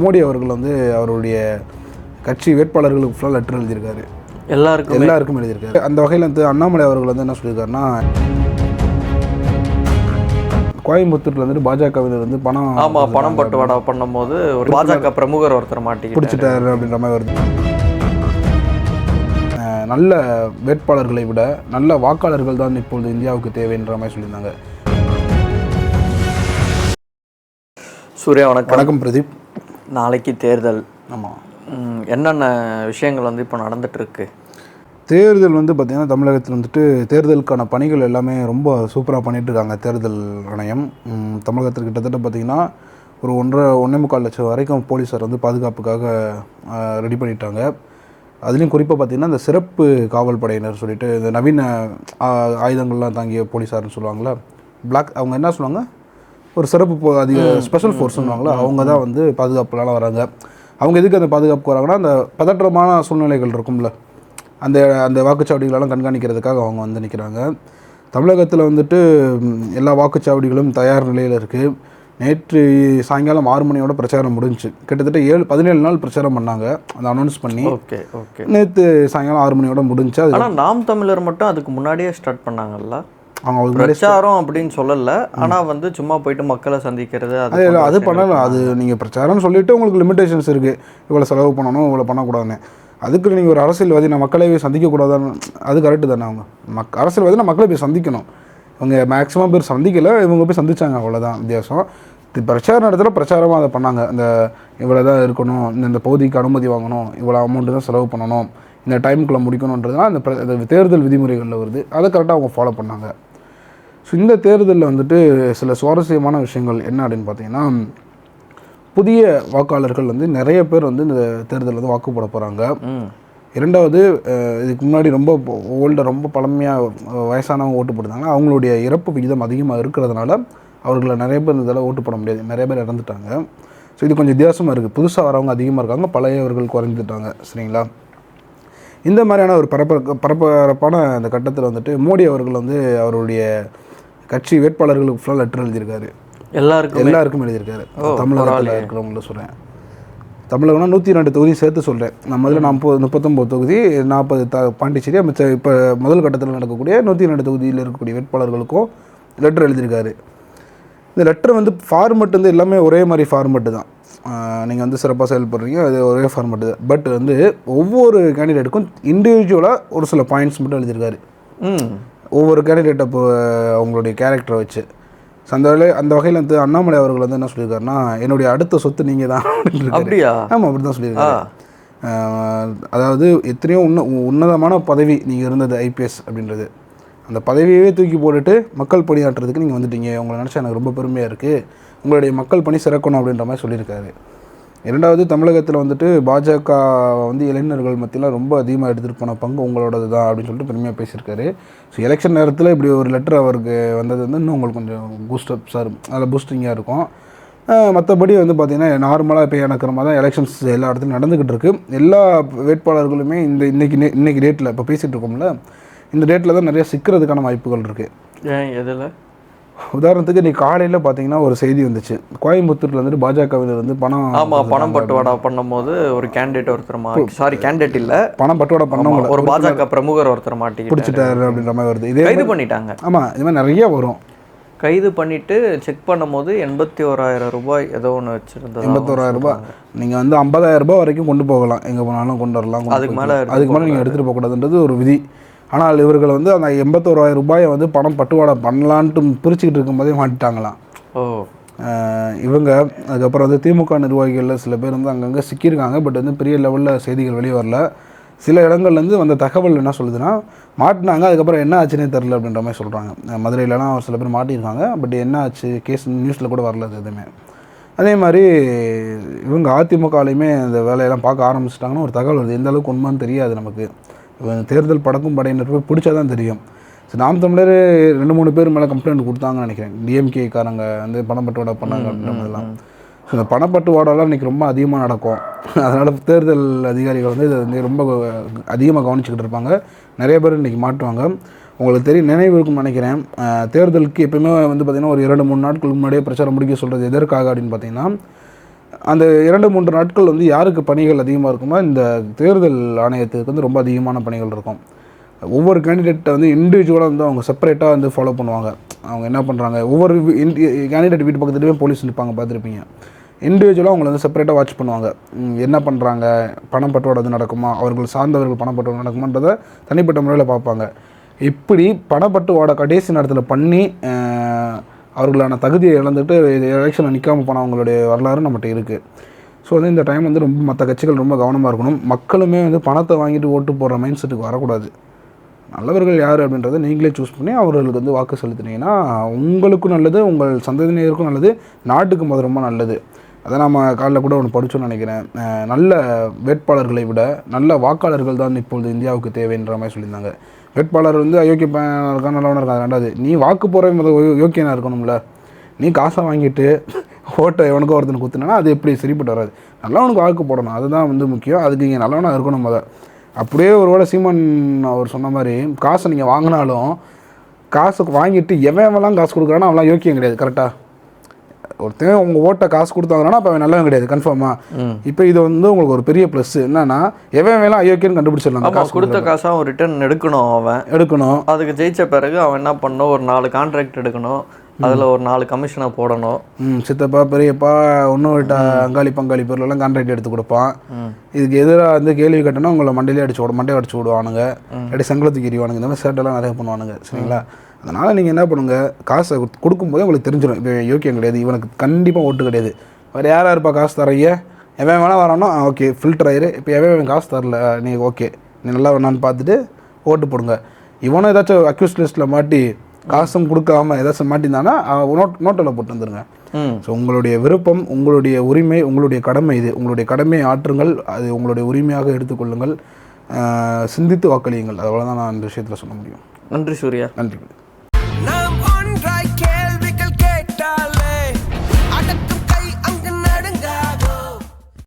மோடி அவர்கள் வந்து அவருடைய கட்சி வேட்பாளர்களுக்கு ஃபுல்லாக லெட்டர் எழுதியிருக்காரு. எல்லாருக்கும். எல்லாருக்கும் எழுதியிருக்காரு. அந்த வகையில் வந்து அண்ணாமலை அவர்கள் வந்து என்ன சொல்லியிருக்காருன்னா கோயம்புத்தூர்ல வந்துட்டு பாஜகவினர் வந்து பணம் ஆமா பணம் பட்டுவாடா பண்ணும்போது ஒரு பாஜக பிரமுகர் ஒருத்தர் மாட்டிக்கிட்டாரு. பிடிச்சிட்டாரு அப்படின்ற மாதிரி வருது. நல்ல வேட்பாளர்களை விட நல்ல வாக்காளர்கள் தான் இப்பொழுது இந்தியாவுக்கு தேவைன்ற மாதிரி சொல்லியிருந்தாங்க. சூர்யா வணக்கம். வணக்கம் பிரதீப். நாளைக்கு தேர்தல். ஆமாம் என்னென்ன விஷயங்கள் வந்து இப்போ நடந்துகிட்ருக்கு தேர்தல் வந்து பார்த்திங்கன்னா தமிழகத்தில் வந்துட்டு தேர்தலுக்கான பணிகள் எல்லாமே ரொம்ப சூப்பராக பண்ணிகிட்ருக்காங்க இருக்காங்க தேர்தல் ஆணையம். தமிழகத்தில் கிட்டத்தட்ட பார்த்திங்கன்னா ஒரு ஒன்றரை ஒன்றே முக்கால் லட்சம் வரைக்கும் போலீஸார் வந்து பாதுகாப்புக்காக ரெடி பண்ணிட்டாங்க. அதுலேயும் குறிப்பாக பார்த்திங்கன்னா இந்த சிறப்பு காவல் படையினர் சொல்லிட்டு இந்த நவீன ஆ, ஆயுதங்கள்லாம் தாங்கிய போலீஸார்னு சொல்லுவாங்களே பிளாக் அவங்க என்ன சொல்லுவாங்க? ஒரு சிறப்பு அதிக ஸ்பெஷல் ஃபோர்ஸ்னுவாங்களா அவங்க தான் வந்து பாதுகாப்புலாம் வராங்க. அவங்க எதுக்கு அந்த பாதுகாப்புக்கு வராங்கன்னா அந்த பதற்றமான சூழ்நிலைகள் இருக்கும்ல. அந்த அந்த வாக்குச்சாவடிகளெல்லாம் கண்காணிக்கிறதுக்காக அவங்க வந்து நிற்கிறாங்க தமிழகத்தில் வந்துட்டு எல்லா வாக்குச்சாவடிகளும் தயார் நிலையில் இருக்குது நேற்று சாயங்காலம் ஆறு மணியோட பிரச்சாரம் முடிஞ்சுச்சு கிட்டத்தட்ட ஏழு பதினேழு நாள் பிரச்சாரம் பண்ணாங்க. அதை அனௌன்ஸ் பண்ணி ஓகே ஓகே. நேற்று சாயங்காலம் ஆறு மணியோட முடிஞ்சு அது ஆனா நாம் தமிழர் மட்டும் அதுக்கு முன்னாடியே ஸ்டார்ட் பண்ணாங்கல்ல? அவங்க பிரச்சாரம் அப்படின்னு சொல்லல. ஆனா வந்து சும்மா போயிட்டு மக்களை சந்திக்கிறது அது அது பண்ணலாம். அது நீங்கள் பிரச்சாரம்னு சொல்லிட்டு உங்களுக்கு லிமிடேஷன்ஸ் இருக்குது இவ்வளோ செலவு பண்ணணும் இவ்வளோ பண்ணக்கூடாதுன்னு. அதுக்கு நீங்கள் ஒரு அரசியல்வாதி நான் மக்களை போய் சந்திக்கக்கூடாதுன்னு அது கரெக்டு தானே அவங்க. மக் அரசியல்வாதி மக்களை போய் சந்திக்கணும். இவங்க மேக்ஸிமம் பேர் சந்திக்கலை இவங்க போய் சந்திச்சாங்க அவ்வளோதான் வித்தியாசம். பிரச்சாரம் இடத்துல பிரச்சாரமாக அதை பண்ணாங்க. இந்த இவ்வளோ தான் இருக்கணும் இந்த இந்த பகுதிக்கு அனுமதி வாங்கணும் இவ்வளோ அமௌண்ட்டு தான் செலவு பண்ணணும் இந்த டைமுக்குள்ளே முடிக்கணுன்றதுலாம் அந்த தேர்தல் விதிமுறைகளில் வருது. அதை கரெக்டாக அவங்க ஃபாலோ பண்ணாங்க. ஸோ இந்த தேர்தலில் வந்துட்டு சில சுவாரஸ்யமான விஷயங்கள் என்ன அப்படின்னு பார்த்தீங்கன்னா புதிய வாக்காளர்கள் வந்து நிறைய பேர் வந்து இந்த தேர்தலில் வந்து வாக்கு போட போகிறாங்க இரண்டாவது இதுக்கு முன்னாடி ரொம்ப ஓல்டு ரொம்ப பழமையாக வயசானவங்க ஓட்டு போட்டிருந்தாங்க. அவங்களுடைய இறப்பு விகிதம் அதிகமாக இருக்கிறதுனால அவர்களை நிறைய பேர் தடவை ஓட்டு போட முடியாது. நிறைய பேர் இறந்துட்டாங்க. ஸோ இது கொஞ்சம் வித்தியாசமாக இருக்குது புதுசாக வரவங்க அதிகமாக இருக்காங்க பழையவர்கள் குறைஞ்சிட்டாங்க. சரிங்களா? இந்த மாதிரியான ஒரு பரபர பரபரப்பான அந்த கட்டத்தில் வந்துட்டு மோடி அவர்கள் வந்து அவருடைய கட்சி வேட்பாளர்களுக்கு ஃபுல்லாக லெட்டர் எழுதியிருக்காரு. எல்லாருக்கும்? எல்லாருக்கும் எழுதியிருக்காரு. தமிழகத்தில் இருக்கிறவங்கள சொல்கிறேன் தமிழகம்னா நூற்றி ரெண்டு தொகுதி சேர்த்து சொல்கிறேன் நான் முதல்ல நாற்பது முப்பத்தொம்போது தொகுதி நாற்பது த பாண்டிச்சேரி மிச்ச இப்போ முதல் கட்டத்தில் நடக்கக்கூடிய நூற்றி ரெண்டு தொகுதியில் இருக்கக்கூடிய வேட்பாளர்களுக்கும் லெட்டர் எழுதியிருக்காரு. இந்த லெட்டர் வந்து ஃபார்மெட் வந்து எல்லாமே ஒரே மாதிரி ஃபார்மெட்டு தான். நீங்கள் வந்து சிறப்பாக செயல்படுறீங்க அது ஒரே ஃபார்மெட்டு தான். பட் வந்து ஒவ்வொரு கேண்டிடேட்டுக்கும் இண்டிவிஜுவலாக ஒரு சில பாயிண்ட்ஸ் மட்டும் எழுதியிருக்காரு. ம். ஒவ்வொரு கேண்டிடேட்டை இப்போ அவங்களுடைய கேரக்டரை வச்சு. ஸோ அந்த வகையில் அந்த வகையில் வந்து அண்ணாமலை அவர்கள் வந்து என்ன சொல்லியிருக்காருன்னா என்னுடைய அடுத்த சொத்து நீங்கள் தான் அப்படியா? ஆமாம் அப்படி தான் சொல்லியிருக்காரு. அதாவது எத்தனையோ உன்ன உன்னதமான பதவி நீங்கள் இருந்தது ஐபிஎஸ் அப்படின்றது. அந்த பதவியவே தூக்கி போட்டுட்டு மக்கள் பணியாற்றுறதுக்கு நீங்கள் வந்துட்டீங்க. உங்களை நினச்சா எனக்கு ரொம்ப பெருமையாக இருக்குது உங்களுடைய மக்கள் பணி சிறக்கணும் அப்படின்ற மாதிரி சொல்லியிருக்காரு. இரண்டாவது தமிழகத்தில் வந்துட்டு பாஜக வந்து இளைஞர்கள் மத்தியில் ரொம்ப அதிகமாக எடுத்துகிட்டு போன பங்கு உங்களோடது தான் அப்படின்னு சொல்லிட்டு பெருமையாக பேசியிருக்காரு. ஸோ எலெக்ஷன் நேரத்தில் இப்படி ஒரு லெட்டர் அவருக்கு வந்தது வந்து இன்னும் உங்களுக்கு கொஞ்சம் பூஸ்டப்ஸாக இருக்கும் அதில் பூஸ்டிங்காக இருக்கும். மற்றபடி வந்து பார்த்திங்கன்னா நார்மலாக இப்போ எனக்கு மாதிரி தான் எலெக்ஷன்ஸ் எல்லா இடத்துலையும் நடந்துக்கிட்டு இருக்குது எல்லா வேட்பாளர்களுமே இந்த இன்னைக்கு நே- இன்னைக்கு டேட்டில் இப்போ பேசிகிட்டு இருக்கோம்ல இந்த டேட்டில் தான் நிறைய சிக்கிறதுக்கான வாய்ப்புகள் இருக்குது ஏன் எதில்? உதாரணத்துக்கு இன்னைக்கு காலையில் பார்த்தீங்கன்னா ஒரு செய்தி வந்துச்சு. கோயம்புத்தூர்ல வந்துட்டு பாஜகவினர் வந்து பணம் ஆமா பணம் பட்டுவாடா பண்ணும்போது ஒரு கேண்டிடேட் ஒருத்தர் மா சாரி கேண்டிடேட் இல்ல. பணம் பட்டுவாடா பண்ணவங்கள. ஒரு பாஜக பிரமுகர் ஒருத்தர் மாட்டிக்கிட்டாரு. பிடிச்சிட்டாரு அப்படின்ற மாதிரி வருது. இதே கைது பண்ணிட்டாங்க. ஆமாம் இது மாதிரி நிறைய வரும். கைது பண்ணிட்டு செக் பண்ணும்போது எண்பத்தி ஓராயிரம் ரூபாய் ஏதோ ஒன்று வச்சிருந்தது எண்பத்தோராயிரம் ரூபாய். நீங்கள் வந்து ஐம்பதாயிரம் ரூபாய் வரைக்கும் கொண்டு போகலாம். எங்கே போனாலும் கொண்டு வரலாம் அதுக்கு. மேல அதுக்கு மேலே நீங்கள் எடுத்துகிட்டு போகக்கூடாதுன்றது ஒரு விதி. ஆனால் இவர்கள் வந்து அந்த எண்பத்தோராயிரம் ரூபாயை வந்து பணம் பட்டுவாடா பண்ணலான்ட்டு பிரிச்சுக்கிட்டு இருக்கும்போதே மாட்டிட்டாங்களாம். ஓ. இவங்க அதுக்கப்புறம் வந்து திமுக நிர்வாகிகளில் சில பேர் வந்து அங்கங்கே சிக்கியிருக்காங்க பட் வந்து பெரிய லெவலில் செய்திகள் வெளியே வரல. சில இடங்கள்லேருந்து வந்த தகவல் என்ன சொல்லுதுன்னா மாட்டினாங்க அதுக்கப்புறம் என்ன ஆச்சுன்னே தெரில அப்படின்ற மாதிரி சொல்கிறாங்க மதுரையிலலாம் ஒரு சில பேர் மாட்டியிருக்காங்க பட் என்ன ஆச்சு கேஸ் நியூஸில் கூட வரல அது எதுவுமே. அதே மாதிரி இவங்க அதிமுகலையுமே அந்த வேலையெல்லாம் பார்க்க ஆரம்பிச்சிட்டாங்கன்னு ஒரு தகவல் வருது. எந்த அளவுக்கு உண்மைன்னு தெரியாது நமக்கு. தேர்தல் படக்கும் படையினர் போய் பிடிச்சா தான் தெரியும். சரி நாம் தமிழர் ரெண்டு மூணு பேர் மேலே கம்ப்ளைண்ட் கொடுத்தாங்கன்னு நினைக்கிறேன். டிஎம்கே காரங்க வந்து பணப்பட்டுவாடா பண்ணாங்க அப்படின்ற மாதிரிலாம். ஸோ இந்த பணப்பட்டுவாடெல்லாம் இன்றைக்கி ரொம்ப அதிகமாக நடக்கும். அதனால் தேர்தல் அதிகாரிகள் வந்து இதை வந்து ரொம்ப அதிகமாக கவனிச்சுக்கிட்டு இருப்பாங்க. நிறைய பேர் இன்றைக்கி மாட்டுவாங்க. உங்களுக்கு தெரியும் நினைவு இருக்கும்னு நினைக்கிறேன். தேர்தலுக்கு எப்பயுமே வந்து பார்த்திங்கன்னா ஒரு இரண்டு மூணு நாட்களுக்கு முன்னாடியே பிரச்சாரம் முடிக்க சொல்கிறது எதற்காக அப்படின்னு பார்த்தீங்கன்னா அந்த இரண்டு மூன்று நாட்கள் வந்து யாருக்கு பணிகள் அதிகமாக இருக்குமோ இந்த தேர்தல் ஆணையத்துக்கு வந்து ரொம்ப அதிகமான பணிகள் இருக்கும். ஒவ்வொரு கேண்டிடேட்டை வந்து இண்டிவிஜுவலாக வந்து அவங்க செப்பரேட்டாக வந்து ஃபாலோ பண்ணுவாங்க. அவங்க என்ன பண்ணுறாங்க ஒவ்வொரு கேண்டிடேட் வீட்டு பக்கத்துலேயுமே போலீஸ் நிற்பாங்க பார்த்துருப்பீங்க. இண்டிவிஜுவலாக அவங்கள வந்து செப்பரேட்டாக வாட்ச் பண்ணுவாங்க. என்ன பண்ணுறாங்க பணம் பட்டுவாடு நடக்குமா? அவர்கள் சார்ந்தவர்கள் பணம் பட்டுவாடு நடக்குமான்றதை தனிப்பட்ட முறையில் பார்ப்பாங்க. இப்படி பணப்பட்டுவாடை கடைசி நேரத்தில் பண்ணி அவர்களான தகுதியை இழந்துட்டு எலெக்ஷனில் நிற்காம போனவங்களுடைய வரலாறு நம்மகிட்ட இருக்குது ஸோ வந்து இந்த டைம் வந்து ரொம்ப மற்ற கட்சிகள் ரொம்ப கவனமாக இருக்கணும். மக்களுமே வந்து பணத்தை வாங்கிட்டு ஓட்டு போடுற மைண்ட் செட்டுக்கு வரக்கூடாது. நல்லவர்கள் யார் அப்படின்றத நீங்களே சூஸ் பண்ணி அவர்களுக்கு வந்து வாக்கு செலுத்தினீங்கன்னா உங்களுக்கும் நல்லது உங்கள் சந்ததியினருக்கும் நல்லது நாட்டுக்கு அது ரொம்ப நல்லது. அதை நம்ம காலைல கூட ஒன்று படித்தோன்னு நினைக்கிறேன். நல்ல வேட்பாளர்களை விட நல்ல வாக்காளர்கள் தான் இப்பொழுது இந்தியாவுக்கு தேவைன்ற மாதிரி சொல்லியிருந்தாங்க. வேட்பாளர் வந்து அயோக்கிய பையனா இருக்கான் நல்லவனா இருக்கான் ரெண்டாவது நீ வாக்கு போகிற முதல் யோக்கியனாக இருக்கணும்ல. நீ காசை வாங்கிட்டு ஓட்டை எவனுக்கோ ஒருத்தனுக்கு குத்துனா அது எப்படி சரிப்பட்டு வராது. நல்லவனுக்கு வாக்கு போடணும். அதுதான் வந்து முக்கியம். அதுக்கு இங்கே நல்லவனாக இருக்கணும் முத. அப்படியே ஒரு வேளை சீமன் அவர் சொன்ன மாதிரி காசை நீங்கள் வாங்கினாலும் காசுக்கு வாங்கிட்டு எவன் எவெல்லாம் காசு கொடுக்குறானோ அவெல்லாம் யோக்கியம் கிடையாது. கரெக்டாக ஒருத்தன் உங்கள் ஓட்டை காசு கொடுத்தாங்கன்னா அப்போ அவன் நல்லவன் கிடையாது. கன்ஃபார்மாக இப்போ இது வந்து உங்களுக்கு ஒரு பெரிய ப்ளஸ் என்னன்னா எவன் வேணாம் அயோக்கியன்னு கண்டுபிடிச்சிடலாம் காசு கொடுத்த காசை அவன் ரிட்டர்ன் எடுக்கணும் அவன். எடுக்கணும். அதுக்கு ஜெயிச்ச பிறகு அவன் என்ன பண்ணணும்? ஒரு நாலு கான்ட்ராக்ட் எடுக்கணும். அதில் ஒரு நாலு கமிஷனை போடணும். ம் சித்தப்பா பெரியப்பா விட்ட அங்காளி பங்காளி பேர்லலாம் கான்ட்ராக்ட் எடுத்து கொடுப்பான். இதுக்கு எதிராக வந்து கேள்வி கட்டினா உங்களை மண்டையிலே அடிச்சு விட மண்டையை அடிச்சு விடுவானுங்க. இல்லாட்டி சங்கலத்துக்கு எறிவானுங்க. இந்த மாதிரி சேட்டெல்லாம் நிறைய பண்ணுவானுங்க. சரிங்களா? அதனால் நீங்கள் என்ன பண்ணுங்க காசை கொடுக்கும்போதே உங்களுக்கு தெரிஞ்சிடும் இப்போ யோக்கியம் கிடையாது. இவனுக்கு கண்டிப்பாக ஓட்டு கிடையாது. வேறு யாரா இருப்பா காசு தரைய எவன் வேணா வரானோ ஓகே ஃபில்டர் ஆயிரு. இப்போ எவன் காசு தரல நீ ஓகே நீ நல்லா வேணான்னு பார்த்துட்டு ஓட்டு போடுங்க. இவனும் ஏதாச்சும் அக்யூஸ் லிஸ்ட்டில் மாட்டி காசும் கொடுக்காம ஏதாச்சும் மாட்டியிருந்தானா நோட் நோட்டில் போட்டு வந்துருங்க ம். ஸோ உங்களுடைய விருப்பம் உங்களுடைய உரிமை உங்களுடைய கடமை இது. உங்களுடைய கடமையை ஆற்றுங்கள். அது உங்களுடைய உரிமையாக எடுத்துக்கொள்ளுங்கள். சிந்தித்து வாக்களியுங்கள். அவ்வளோதான் நான் இந்த விஷயத்தில் சொல்ல முடியும். நன்றி சூர்யா. நன்றி.